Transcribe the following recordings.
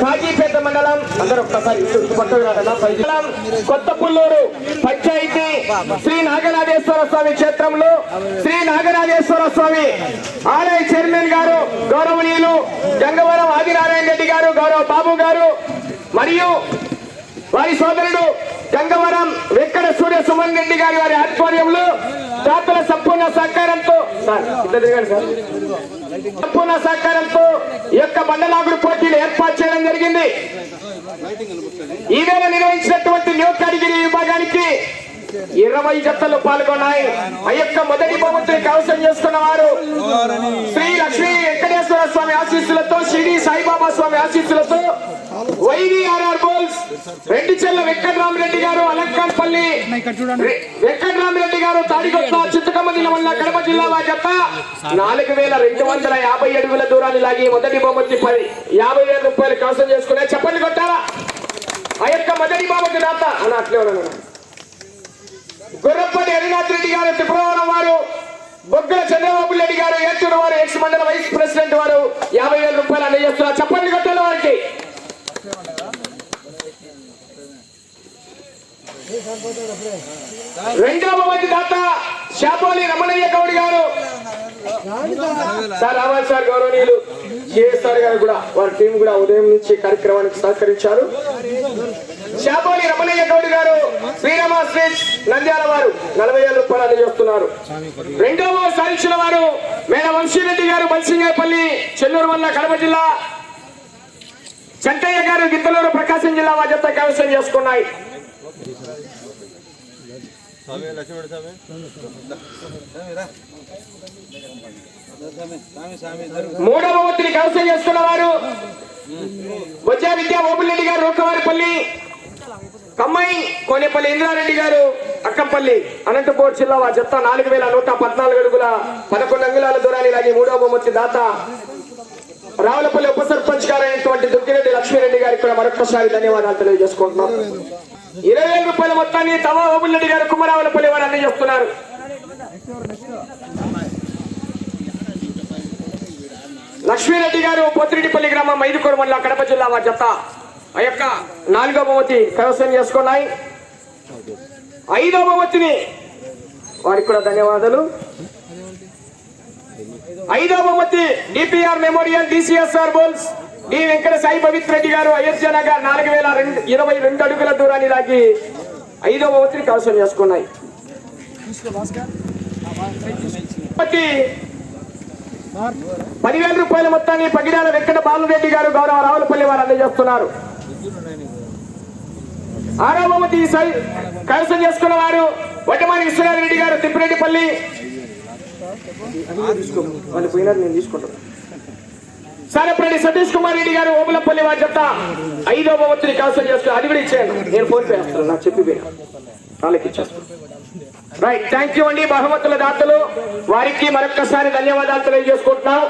కాజీపేట మండలం అందరూ ఒక్కసారి ఇటు మండలం కొత్త పుల్లూరు పంచాయతీ శ్రీ నాగనాథేశ్వర స్వామి క్షేత్రంలో శ్రీ నాగనాథేశ్వర స్వామి ఆలయ చైర్మన్ గారు గౌరవనీయులు గంగవరం ఆదినారాయణ రెడ్డి గారు గౌరవ బాబు గారు మరియు వారి సోదరుడు గంగవరం వెంకట సూర్య సుమన్ రెడ్డి గారి వారి ఆధ్వర్యంలో దాతల సంపూర్ణ సహకారంతో సంపూర్ణ సహకారంతో ఈ యొక్క బండలాగుడు పోటీలు ఏర్పాటు చేయడం జరిగింది. ఈవేళ నిర్వహించినటువంటి న్యూ కేటగిరీ విభాగానికి ఇరవై జతలు పాల్గొన్నాయి. ఆ యొక్క మొదటి బహుమతిని కవసం చేసుకున్న వారు శ్రీ లక్ష్మీ వెంకటేశ్వర స్వామి ఆశీస్సులతో షిరిడి సాయిబాబా స్వామి ఆశీస్సులతో వైవి రెడ్డి చెల్ల వెంకటరామరెడ్డి గారు అలంకాన్పల్లి వెంకటరామరెడ్డి గారు తాడిగొట్ల చిత్తకమ్మ జిల్లా కడప జిల్లా వారి జత నాలుగు వేల రెండు వందల యాభై అడుగుల దూరాన్ని లాగి మొదటి బహుమతి పది యాభై వేల రూపాయలు కవసం చేసుకునే చెప్పండి కొట్టారా? ఆ యొక్క మొదటి బహుమతి దాత. అని అట్లే ఉన్నాను గుర్రప్పటి హరినాథ్ రెడ్డి గారు త్రిపురవరం వారు బొగ్గల చంద్రబాబు రెడ్డి గారు ఏటూరు వారు ఎక్స్ మండల వైస్ ప్రెసిడెంట్ వారు యాభై వేల రూపాయలు అందజేస్తున్నారు. చెప్పండి కొట్టాలి వారికి రెండవ మంది దాత శాపోలి రమణయ్య గౌడ్ గారు. సార్ రావాలి సార్ గౌరవనీయులు. కేఎస్ఆర్ గారు కూడా వారి టీం కూడా ఉదయం నుంచి కార్యక్రమానికి సహకరించారు. శాపోలి రమణయ్య గౌడ్ గారు శ్రీరామ స్వీట్స్ నంద్యాల వారు నలభై వేల రూపాయలు అందజేస్తున్నారు రెండవ సాధించిన వారు మేడ వంశీరెడ్డి గారు బల్సింగపల్లి చెల్లూరు వల్ల కడప జిల్లా. చెంటయ్య గారు గిద్దలూరు ప్రకాశం జిల్లా వాజంతా కైవసం చేసుకున్నాయి. మూడవ ఒత్తిడి కైవసం చేస్తున్న వారు వచ్చే విద్యా ఓపిరెడ్డి గారు రూకవారిపల్లి. కమ్మాయి కోనేపల్లి ఇంద్రారెడ్డి గారు అక్కంపల్లి అనంతపూర్ జిల్లా వారి జత నాలుగు వేల నూట పద్నాలుగు అడుగుల పదకొండు అంగుళాల దూరాన్ని లాగి మూడవ బహుమతి దాత రావులపల్లి ఉప సర్పంచ్ గారు అయినటువంటి దుక్కిరెడ్డి లక్ష్మీరెడ్డి గారికి కూడా మరొకసారి ధన్యవాదాలు తెలియజేసుకుంటున్నాం. ఇరవై వేల మొత్తాన్ని తవా ఓబుల్రెడ్డి గారు కుమరావులపల్లి వారు అందజేస్తున్నారు లక్ష్మీరెడ్డి గారు పొత్తిరెడ్డిపల్లి గ్రామం మైదుకూరు మండలం కడప జిల్లా వారి జత ఆ యొక్క నాలుగో బహుమతి కైవసం చేసుకున్నాయి. ఐదో బహుమతిని వారికి కూడా ధన్యవాదాలు. ఐదో బహుమతి డిపిఆర్ మెమోరియల్ డిసిఎస్ఆర్ బోల్స్. డి వెంకట సాయి పవిత్ర రెడ్డి గారు అయోధ్య నగర్ నాలుగు వేల రెండు ఇరవై రెండు అడుగుల దూరాన్ని లాగి ఐదవ బహుమతిని కవసం చేసుకున్నాయి. పదివేల రూపాయల మొత్తాన్ని పగిడాల వెంకట బాలరెడ్డి గారు గౌరవ రావులపల్లి వారు అందజేస్తున్నారు. ఆరోపమతి బహుమతి కైవసం చేసుకున్న వారు వడ్డమాని విశ్వనాథరెడ్డి గారు తిప్పిరెడ్డిపల్లి. వాళ్ళు పోయినారు నేను తీసుకుంటాను. సారపల్లి సతీష్ కుమార్ రెడ్డి గారు ఓబులపల్లి వారి చెప్తా. ఐదో భవంతుని కవసం చేసుకుని అది కూడా ఇచ్చాను నేను ఫోన్ పే చేస్తాను నాకు చెప్పి వాళ్ళకి ఇచ్చేస్తాను రైట్ థ్యాంక్ యూ అండి బహుమతుల దాతలు. వారికి మరొక్కసారి ధన్యవాదాలు తెలియజేసుకుంటున్నాం.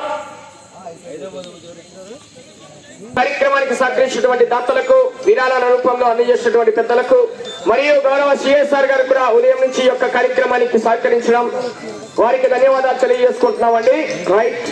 కార్యక్రమానికి సహకరించినటువంటి దాతలకు విరాళాల రూపంలో అందజేసినటువంటి పెద్దలకు మరియు గౌరవ సిఎస్ఆర్ గారు కూడా ఉదయం నుంచి ఈ యొక్క కార్యక్రమానికి సహకరించడం వారికి ధన్యవాదాలు తెలియజేసుకుంటున్నామండి. రైట్.